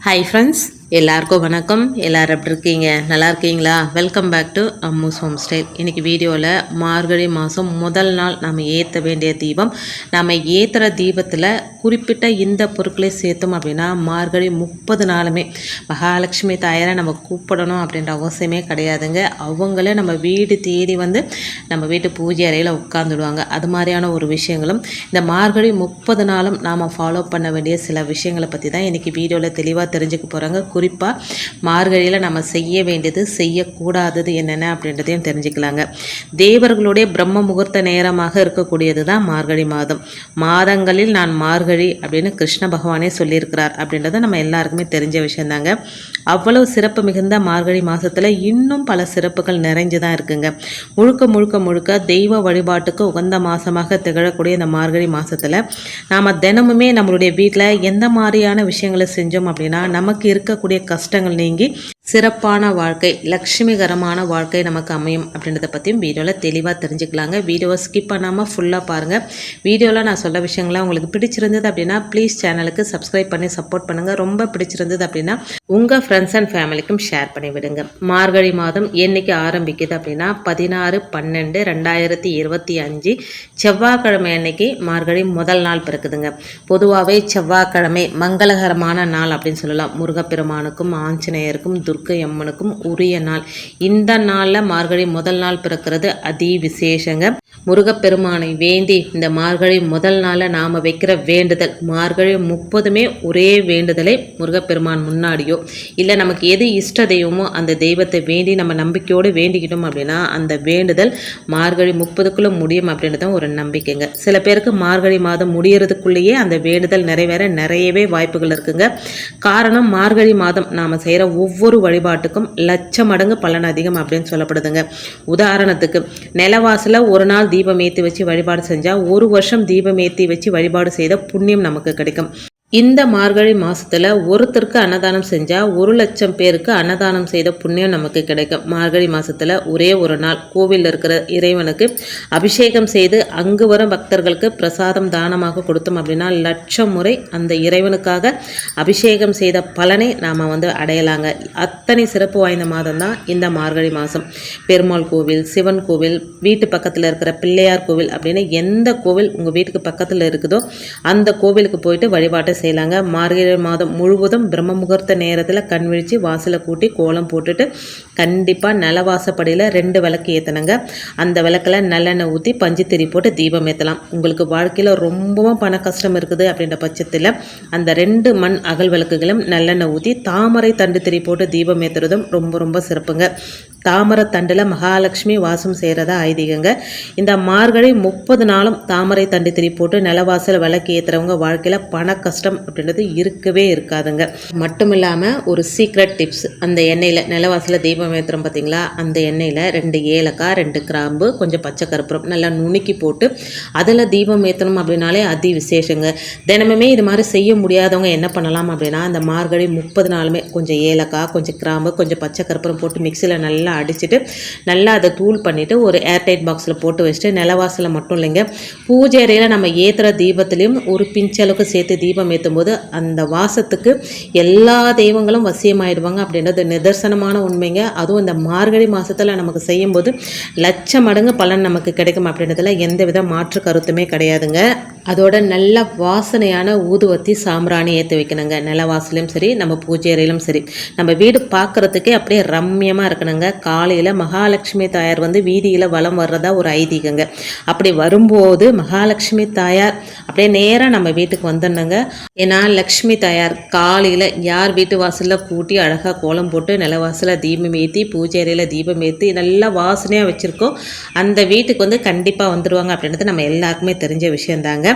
Hi friends எல்லாருக்கும் வணக்கம். எல்லோரும் எப்படி இருக்கீங்க? நல்லா இருக்கீங்களா? Welcome back to Ammu's home style இன்றைக்கி வீடியோவில் மார்கழி மாதம் முதல் நாள் நம்ம ஏற்ற வேண்டிய தீபம். நம்ம ஏற்றுற தீபத்தில் குறிப்பிட்ட இந்த பொருட்களை சேர்த்தோம் அப்படின்னா மார்கழி முப்பது நாளுமே. மகாலட்சுமி தாயாரை நம்ம கூப்பிடணும் அப்படின்ற அவசியமே கிடையாதுங்க. அவங்களே நம்ம வீடு தேடி வந்து நம்ம வீட்டு பூஜை அறையில் உட்காந்துடுவாங்க அது மாதிரியான ஒரு விஷயங்களும் இந்த மார்கழி முப்பது நாளும் நாம் ஃபாலோ பண்ண வேண்டிய சில விஷயங்களை பற்றி தான் இன்றைக்கி வீடியோவில் தெளிவாக தெரிஞ்சுக்க போகிறாங்க குறிப்பாக மார்கழியில் நம்ம செய்ய வேண்டியது செய்யக்கூடாதது என்னென்ன அப்படின்றதையும் தெரிஞ்சுக்கலாங்க. தேவர்களுடைய பிரம்ம முகூர்த்த நேரமாக இருக்கக்கூடியது தான் மார்கழி மாதம். மாதங்களில் நான் மார்கழி அப்படின்னு கிருஷ்ண பகவானே சொல்லியிருக்கிறார் அப்படின்றது நம்ம எல்லாருக்குமே தெரிஞ்ச விஷயந்தாங்க. அவ்வளவு சிறப்பு மிகுந்த மார்கழி மாதத்தில் இன்னும் பல சிறப்புகள் நிறைஞ்சு தான் இருக்குங்க. முழுக்க முழுக்க முழுக்க தெய்வ வழிபாட்டுக்கு உகந்த மாதமாக திகழக்கூடிய இந்த மார்கழி மாதத்தில் நாம் தினமுமே நம்மளுடைய வீட்டில் எந்த மாதிரியான விஷயங்களை செஞ்சோம் அப்படின்னா நமக்கு இருக்கக்கூடிய வரக்கூடிய கஷ்டங்கள் நீங்கி சிறப்பான வாழ்க்கை லக்ஷ்மிகரமான வாழ்க்கை நமக்கு அமையும் அப்படின்றத பற்றியும் வீடியோவில் தெளிவாக தெரிஞ்சுக்கலாங்க. வீடியோவை ஸ்கிப் பண்ணாமல் ஃபுல்லாக பாருங்கள் வீடியோவில் நான் சொல்ல விஷயங்கள்லாம் உங்களுக்கு பிடிச்சிருந்தது அப்படின்னா ப்ளீஸ் சேனலுக்கு சப்ஸ்கிரைப் பண்ணி சப்போர்ட் பண்ணுங்கள் ரொம்ப பிடிச்சிருந்தது அப்படின்னா உங்கள் ஃப்ரெண்ட்ஸ் அண்ட் ஃபேமிலிக்கும் ஷேர் பண்ணி விடுங்க. மார்கழி மாதம் என்னைக்கு ஆரம்பிக்குது அப்படின்னா பதினாறு பன்னெண்டு ரெண்டாயிரத்தி இருபத்தி அஞ்சு செவ்வாய்க்கிழமை அன்னைக்கு மார்கழி முதல் நாள் பிறக்குதுங்க. பொதுவாகவே செவ்வாய்க்கிழமை மங்களகரமான நாள் அப்படின்னு சொல்லலாம். முருகப்பெருமானுக்கும் ஆஞ்சநேயருக்கும் துர்க்கை அம்மனுக்கும் உரிய நாள். இந்த நாளில் மார்கழி முதல் நாள் பிறக்கிறது அதி விசேஷங்க முருகப்பெருமானை வேண்டி இந்த மார்கழி முதல் நாளில் நாம் வைக்கிற வேண்டுதல் மார்கழி முப்பதுமே ஒரே வேண்டுதலை முருகப்பெருமான் முன்னாடியோ. இல்லை நமக்கு எது இஷ்ட தெய்வமோ அந்த தெய்வத்தை வேண்டி நம்ம நம்பிக்கையோடு வேண்டிக்கிட்டோம் அப்படின்னா அந்த வேண்டுதல் மார்கழி முப்பதுக்குள்ளே முடியும் அப்படின்றதும் ஒரு நம்பிக்கைங்க. சில பேருக்கு மார்கழி மாதம் முடியறதுக்குள்ளேயே அந்த வேண்டுதல் நிறைவேற நிறையவே வாய்ப்புகள் இருக்குங்க. காரணம் மார்கழி மாதம் நாம் செய்கிற ஒவ்வொரு வழிபாட்டுக்கும் லட்ச மடங்கு பலன் அதிகம் அப்படின்னு சொல்லப்படுதுங்க. உதாரணத்துக்கு நிலவாசல ஒரு நாள் தீபம் ஏற்றி வச்சு வழிபாடு செஞ்சால் ஒரு வருஷம் தீபம் ஏற்றி வச்சு வழிபாடு செய்த புண்ணியம் நமக்கு கிடைக்கும். இந்த மார்கழி மாதத்தில் ஒருத்தருக்கு அன்னதானம் செஞ்சால் ஒரு லட்சம் பேருக்கு அன்னதானம் செய்த புண்ணியம் நமக்கு கிடைக்கும். மார்கழி மாதத்தில் ஒரே ஒரு நாள் கோவிலில் இருக்கிற இறைவனுக்கு அபிஷேகம் செய்து அங்கு வரும் பக்தர்களுக்கு பிரசாதம் தானமாக கொடுத்தோம் அப்படின்னா லட்சம் முறை அந்த இறைவனுக்காக அபிஷேகம் செய்த பலனை நாம் வந்து அடையலாங்க. அத்தனை சிறப்பு வாய்ந்த மாதம் தான் இந்த மார்கழி மாதம் பெருமாள் கோவில் சிவன் கோவில் வீட்டு பக்கத்தில் இருக்கிற பிள்ளையார் கோவில் அப்படின்னு எந்த கோவில் உங்கள் வீட்டுக்கு பக்கத்தில் இருக்குதோ அந்த கோவிலுக்கு போயிட்டு வழிபாட்டை செய்யலாங்க. மார்கழி மாதம் முழுவதும் பிரம்ம முகூர்த்த நேரத்தில் கண் விழித்து வாசலை கூட்டி கோலம் போட்டுட்டு கண்டிப்பாக நிலவாசப்படியில் ரெண்டு விளக்கு ஏற்றணுங்க அந்த விளக்கில் நல்லெண்ணெய் ஊற்றி பஞ்சு திரி போட்டு தீபம் ஏற்றலாம் உங்களுக்கு வாழ்க்கையில் ரொம்பவும் பண கஷ்டம் இருக்குது அப்படின்ற பட்சத்தில் அந்த ரெண்டு மண் அகல் விளக்குகளும் நல்லெண்ணெய் ஊற்றி தாமரை தண்டு திரி போட்டு தீபம் ஏற்றுறதும் ரொம்ப ரொம்ப சிறப்புங்க. தாமரை தண்டில் மகாலட்சுமி வாசம் செய்கிறதா ஐதீகங்க. இந்த மார்கழி முப்பது நாளும் தாமரை தண்டு திரி போட்டு நிலவாசல் விளக்கு ஏற்றுறவங்க வாழ்க்கையில் பண கஷ்டம் அப்படின்றது இருக்கவே இருக்காதுங்க. மட்டும் இல்லாமல் ஒரு சீக்ரெட் டிப்ஸ் அந்த எண்ணெயில் நிலவாசலில் தீபம் ஏற்றுறோம் பார்த்தீங்களா அந்த எண்ணெயில் ரெண்டு ஏலக்காய் ரெண்டு கிராம்பு கொஞ்சம் பச்சை கருப்புறம் நல்லா நுணுக்கி போட்டு அதில் தீபம் ஏற்றணும் அப்படின்னாலே அதி விசேஷங்க தினமுமே இது மாதிரி செய்ய முடியாதவங்க என்ன பண்ணலாம் அப்படின்னா அந்த மார்கழி முப்பது நாளுமே கொஞ்சம் ஏலக்காய் கொஞ்சம் கிராம்பு கொஞ்சம் பச்சை கருப்புறம் போட்டு மிக்சியில் நல்லா அடிச்சுட்டு நல்லா அதை தூள் பண்ணிவிட்டு ஒரு ஏர்டைட் பாக்ஸில் போட்டு வச்சுட்டு நிலவாசலில் மட்டும் இல்லைங்க. பூஜை அறையில் நம்ம ஏற்றுற தீபத்துலேயும் ஒரு பிஞ்சளவுக்கு சேர்த்து தீபம் ஏற்றும் போது அந்த வாசத்துக்கு எல்லா தெய்வங்களும் வசியமாயிடுவாங்க அப்படின்றது நிதர்சனமான உண்மைங்க. அதுவும் இந்த மார்கழி மாதத்தில் நமக்கு செய்யும்போது லட்ச மடங்கு பலன் நமக்கு கிடைக்கும் அப்படின்றதுல எந்த வித மாற்று கருத்துமே கிடையாதுங்க. அதோட நல்ல வாசனையான ஊதுவத்தி சாம்பிராணி ஏற்றி வைக்கணுங்க. நிலவாசலையும் சரி நம்ம பூஜை அறையிலும் சரி. நம்ம வீடு பார்க்குறதுக்கே அப்படியே ரம்யமாக இருக்கணுங்க. காலையில் மகாலட்சுமி தாயார் வந்து வீதியில் வலம் வர்றதா ஒரு ஐதீகங்க. அப்படி வரும்போது மகாலட்சுமி தாயார் அப்படியே நேராக நம்ம வீட்டுக்கு வந்துடணுங்க. ஏன்னா லக்ஷ்மி தாயார் காலையில் யார் வீட்டு வாசலில் கூட்டி அழகாக கோலம் போட்டு நிலவாசலில் தீபம் ஏற்றி பூஜை அறையில் தீபம் ஏற்றி நல்லா வாசனையாக வச்சுருக்கோம். அந்த வீட்டுக்கு வந்து கண்டிப்பாக வந்துடுவாங்க அப்படின்றது நம்ம எல்லாருக்குமே தெரிஞ்ச விஷயந்தாங்க.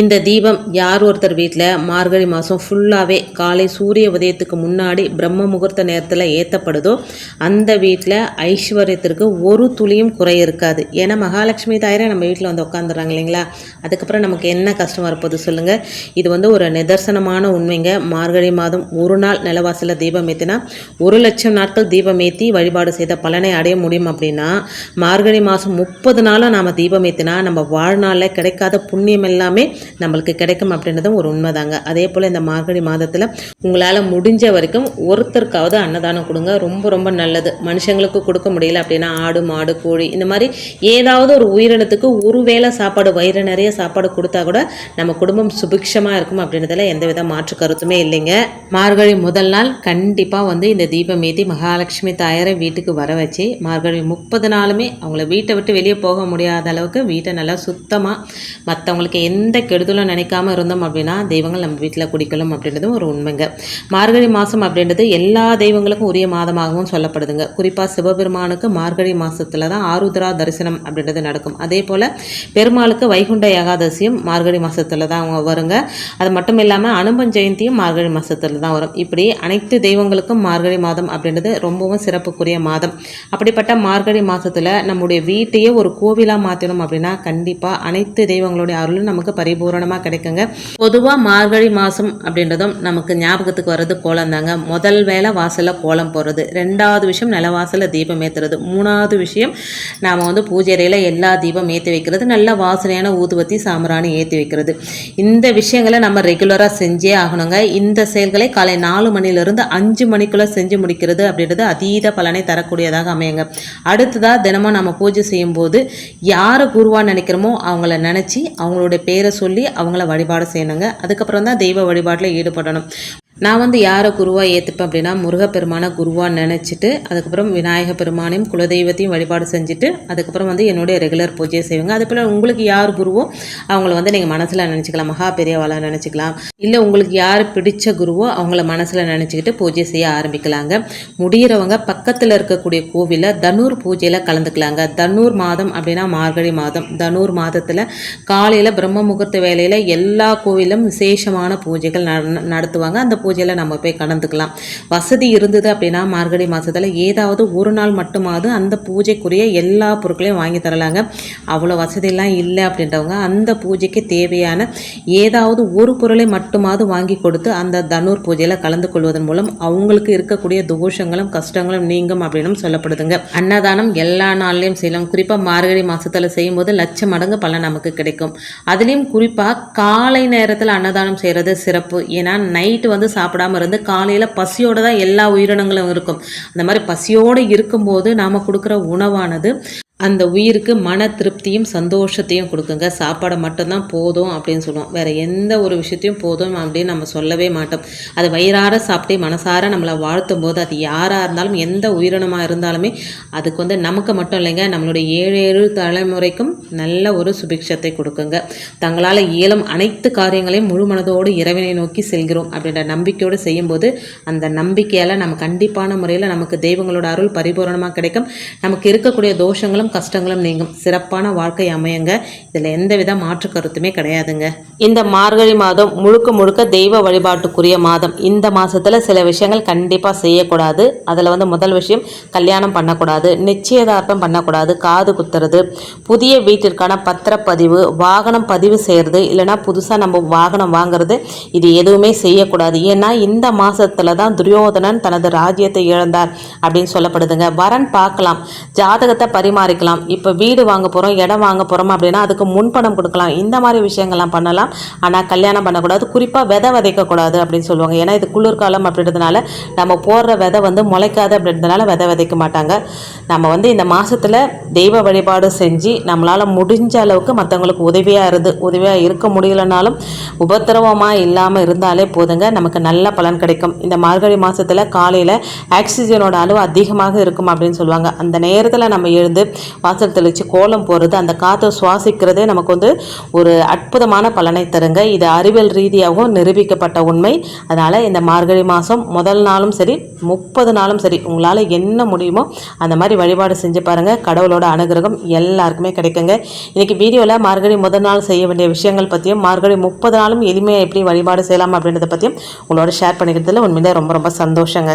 இந்த தீபம் யார் ஒருத்தர் வீட்டில் மார்கழி மாதம் ஃபுல்லாகவே காலை சூரிய உதயத்துக்கு முன்னாடி பிரம்ம முகூர்த்த நேரத்தில் ஏற்றப்படுதோ அந்த வீட்டில் ஐஸ்வர்யத்திற்கு ஒரு துளியும் குறை இருக்காது. ஏன்னா மகாலட்சுமி தாயரே நம்ம வீட்டில் வந்து உட்காந்துறாங்க இல்லைங்களா? அதுக்கப்புறம் நமக்கு என்ன கஷ்டம் வரப்போகுது சொல்லுங்கள் இது வந்து ஒரு நிதர்சனமான உண்மைங்க. மார்கழி மாதம் ஒரு நாள் நிலவாசலில் தீபம் ஏற்றினா ஒரு லட்சம் நாட்கள் தீபம் ஏற்றி வழிபாடு செய்த பலனை அடைய முடியும் அப்படின்னா மார்கழி மாதம் முப்பது நாளும் நாம் தீபம் ஏற்றினா நம்ம வாழ்நாளில் கிடைக்காத புண்ணியம் எல்லாமே நம்மளுக்கு கிடைக்கும் அப்படின்றதும் ஒரு உண்மைதாங்க. அதே போல் இந்த மார்கழி மாதத்தில் உங்களால் முடிஞ்ச வரைக்கும் ஒருத்தருக்காவது அன்னதானம் கொடுங்க. ரொம்ப ரொம்ப நல்லது. மனுஷங்களுக்கு கொடுக்க முடியல அப்படின்னா ஆடு மாடு கோழி இந்த மாதிரி ஏதாவது ஒரு உயிரினத்துக்கு ஒரு வேளை சாப்பாடு வயிறு நிறைய சாப்பாடு கொடுத்தா கூட நம்ம குடும்பம் சுபிக்ஷமாக இருக்கும் அப்படின்றதுல எந்தவித மாற்று கருத்துமே இல்லைங்க. மார்கழி முதல் நாள் கண்டிப்பாக வந்து இந்த தீபம் ஏற்றி மகாலட்சுமி தாயாரை வீட்டுக்கு வர வச்சு மார்கழி முப்பது நாளுமே அவங்கள வீட்டை விட்டு வெளியே போக முடியாத அளவுக்கு வீட்டை நல்லா சுத்தமாக மற்றவங்களுக்கு எந்த கெடுதலும் நினைக்காம இருந்தோம் அப்படின்னா தெய்வங்கள் நம்ம வீட்டில் குடிக்கணும் அப்படின்றதும் ஒரு உண்மைங்க. மார்கழி மாதம் அப்படின்றது எல்லா தெய்வங்களுக்கும் உரிய மாதமாகவும் சொல்லப்படுதுங்க. குறிப்பாக சிவபெருமானுக்கு மார்கழி மாதத்தில் தான் ஆருத்ரா தரிசனம் அப்படின்றது நடக்கும். அதே போல் பெருமாளுக்கு வைகுண்ட ஏகாதசியும் மார்கழி மாதத்தில் தான் அவங்க வருங்க. அது மட்டும் இல்லாமல் அனுபன் ஜெயந்தியும் மார்கழி மாதத்தில் தான் வரும். இப்படி அனைத்து தெய்வங்களுக்கும் மார்கழி மாதம் அப்படின்றது ரொம்பவும் சிறப்புக்குரிய மாதம். அப்படிப்பட்ட மார்கழி மாதத்தில் நம்முடைய வீட்டையே ஒரு கோவிலாக மாற்றணும் அப்படின்னா கண்டிப்பாக அனைத்து தெய்வங்களுடைய அருளும் நமக்கு பரிபூரணமாக கிடைக்குங்க. பொதுவாக மார்கழி மாதம் அப்படின்றதும் நமக்கு ஞாபகத்துக்கு வர்றது கோலம் தாங்க. முதல் வேளை வாசலில் கோலம் போடுறது. ரெண்டாவது விஷயம் நில வாசலில் தீபம் ஏற்றுறது மூணாவது விஷயம் நாம் வந்து பூஜை அறையில் எல்லா தீபம் ஏற்றி வைக்கிறது. நல்ல வாசனையான ஊதுவத்தி சாம்பிராணி ஏற்றி வைக்கிறது. இந்த விஷயங்களை நம்ம ரெகுலராக செஞ்சே ஆகணுங்க. இந்த செயல்களை காலை நாலு மணிலிருந்து அஞ்சு மணிக்குள்ளே செஞ்சு முடிக்கிறது அப்படின்றது அதீத பலனை தரக்கூடியதாக அமையுங்க. அடுத்ததாக தினமும் நம்ம பூஜை செய்யும்போது யாரை குருவாக நினைக்கிறோமோ அவங்கள நினச்சி அவங்களுடைய பேரை சொல்லி சொல்லி அவங்கள வழிபாடு செய்யணுங்க. அதுக்கப்புறம் தான் தெய்வ வழிபாட்டில் ஈடுபடணும். நான் வந்து யாரை குருவாக ஏற்றுப்பேன் அப்படின்னா முருகப்பெருமானை குருவாக நினச்சிட்டு அதுக்கப்புறம் விநாயக பெருமானையும் குலதெய்வத்தையும் வழிபாடு செஞ்சுட்டு அதுக்கப்புறம் வந்து என்னுடைய ரெகுலர் பூஜையை செய்வாங்க. அதுபோல் உங்களுக்கு யார் குருவோ அவங்கள வந்து நீங்கள் மனசில் நினச்சிக்கலாம். மகா பெரியவாளாக நினச்சிக்கலாம். இல்லை உங்களுக்கு யார் பிடிச்ச குருவோ அவங்கள மனசில் நினச்சிக்கிட்டு பூஜை செய்ய ஆரம்பிக்கலாங்க. முடிகிறவங்க பக்கத்தில் இருக்கக்கூடிய கோவிலில் தனூர் பூஜையில் கலந்துக்கலாங்க. தனூர் மாதம் அப்படின்னா மார்கழி மாதம். தனூர் மாதத்தில் காலையில் பிரம்ம முகூர்த்த வேலையில் எல்லா கோவிலும் விசேஷமான பூஜைகள் நடத்துவாங்க. அந்த பூஜையில் நம்ம போய் கலந்துக்கலாம். வசதி இருந்தது அப்படின்னா மார்கழி மாதத்தில் ஏதாவது ஒரு நாள் மட்டுமாவது அந்த பூஜைக்குரிய எல்லா பொருட்களையும் வாங்கி தரலாங்க. அவ்வளோ வசதியெல்லாம் இல்லை அப்படின்றவங்க அந்த பூஜைக்கு தேவையான ஏதாவது ஒரு பொருளை மட்டுமாவது வாங்கி கொடுத்து அந்த தனுர் பூஜையில் கலந்து கொள்வதன் மூலம் அவங்களுக்கு இருக்கக்கூடிய தோஷங்களும் கஷ்டங்களும் நீங்கும் அப்படின்னு சொல்லப்படுதுங்க. அன்னதானம் எல்லா நாள்லையும் செய்யலாம். குறிப்பாக மார்கழி மாதத்தில் செய்யும்போது லட்சம் மடங்கு பலன் நமக்கு கிடைக்கும். அதுலேயும் குறிப்பாக காலை நேரத்தில் அன்னதானம் செய்கிறது சிறப்பு. ஏன்னா நைட்டு வந்து சாப்பிடாம இருந்து காலையில் பசியோடு தான் எல்லா உயிரினங்களும் இருக்கும். அந்த மாதிரி பசியோடு இருக்கும்போது நாம் கொடுக்குற உணவானது அந்த உயிருக்கு மன திருப்தியும் சந்தோஷத்தையும் கொடுக்குங்க. சாப்பாடை மட்டும்தான் போதும் அப்படின்னு சொல்லுவோம். வேறு எந்த ஒரு விஷயத்தையும் போதும் அப்படின்னு நம்ம சொல்லவே மாட்டோம். அது வயிறார சாப்பிட்டே மனசார நம்மளை வாழ்த்தும் போது அது யாராக இருந்தாலும் எந்த உயிரினமாக இருந்தாலுமே அதுக்கு வந்து நமக்கு மட்டும் இல்லைங்க. நம்மளுடைய ஏழு ஏழு தலைமுறைக்கும் நல்ல ஒரு சுபிக்ஷத்தை கொடுக்குங்க. தங்களால் இயலும் அனைத்து காரியங்களையும் முழு மனதோடு இறைவனை நோக்கி செல்கிறோம் அப்படின்ற நம்பிக்கையோடு செய்யும்போது அந்த நம்பிக்கையால் நம்ம கண்டிப்பான முறையில் நமக்கு தெய்வங்களோட அருள் பரிபூரணமாக கிடைக்கும். நமக்கு இருக்கக்கூடிய தோஷங்களும் கஷ்டங்களும் நீங்கும். சிறப்பான வாழ்க்கை அமையுங்க. இதில் எந்தவித மாற்று கருத்துமே கிடையாதுங்க. இந்த மார்கழி மாதம் முழுக்க முழுக்க தெய்வ வழிபாட்டுக்குரிய மாதம். இந்த மாதத்தில் சில விஷயங்கள் கண்டிப்பாக செய்யக்கூடாது. அதில் வந்து முதல் விஷயம் கல்யாணம் பண்ணக்கூடாது. நிச்சயதார்த்தம் பண்ணக்கூடாது. காது குத்துறது. புதிய வீட்டிற்கான பத்திரப்பதிவு வாகனம் பதிவு செய்கிறது இல்லைனா புதுசாக நம்ம வாகனம் வாங்குறது இது எதுவுமே செய்யக்கூடாது. ஏன்னா இந்த மாதத்தில் தான் துரியோதனன் தனது ராஜ்யத்தை இழந்தார் அப்படின்னு சொல்லப்படுதுங்க. வரன் பார்க்கலாம். ஜாதகத்தை பரிமாறி வைக்கலாம் இப்போ வீடு வாங்க போகிறோம் இடம் வாங்க போகிறோம் அப்படின்னா அதுக்கு முன்பணம் கொடுக்கலாம். இந்த மாதிரி விஷயங்கள்லாம் பண்ணலாம். ஆனால் கல்யாணம் பண்ணக்கூடாது. குறிப்பாக விதை விதைக்கக்கூடாது அப்படின்னு சொல்லுவாங்க. ஏன்னா இது குளிர்காலம் அப்படின்றதுனால நம்ம போடுற விதை வந்து முளைக்காது அப்படின்றதுனால விதை விதைக்க மாட்டாங்க. நம்ம வந்து இந்த மாதத்தில் தெய்வ வழிபாடு செஞ்சு நம்மளால் முடிஞ்ச அளவுக்கு மற்றவங்களுக்கு உதவியாக இருந்து உதவியாக இருக்க முடியலனாலும் உபத்திரவமாக இல்லாமல் இருந்தாலே போதுங்க. நமக்கு நல்ல பலன் கிடைக்கும். இந்த மார்கழி மாதத்தில் காலையில் ஆக்சிஜனோட அளவு அதிகமாக இருக்கும் அப்படின்னு சொல்லுவாங்க. அந்த நேரத்தில் நம்ம எழுந்து வாசல் தெளித்து கோலம் போடுறது அந்த காற்றை சுவாசிக்கிறதே நமக்கு வந்து ஒரு அற்புதமான பலனை தருங்க. இது அறிவியல் ரீதியாகவும் நிரூபிக்கப்பட்ட உண்மை. அதனால் இந்த மார்கழி மாதம் முதல் நாளும் சரி முப்பது நாளும் சரி உங்களால் என்ன முடியுமோ அந்த மாதிரி வழிபாடு செஞ்சு பாருங்கள் கடவுளோட அனுகிரகம் எல்லாருக்குமே கிடைக்குங்க. இன்றைக்கி வீடியோவில் மார்கழி முதல் நாள் செய்ய வேண்டிய விஷயங்கள் பற்றியும் மார்கழி முப்பது நாளும் எளிமையாக எப்படி வழிபாடு செய்யலாம் அப்படின்றத பற்றியும் உங்களோட ஷேர் பண்ணிக்கிறதுல உண்மையிலே ரொம்ப ரொம்ப சந்தோஷங்க.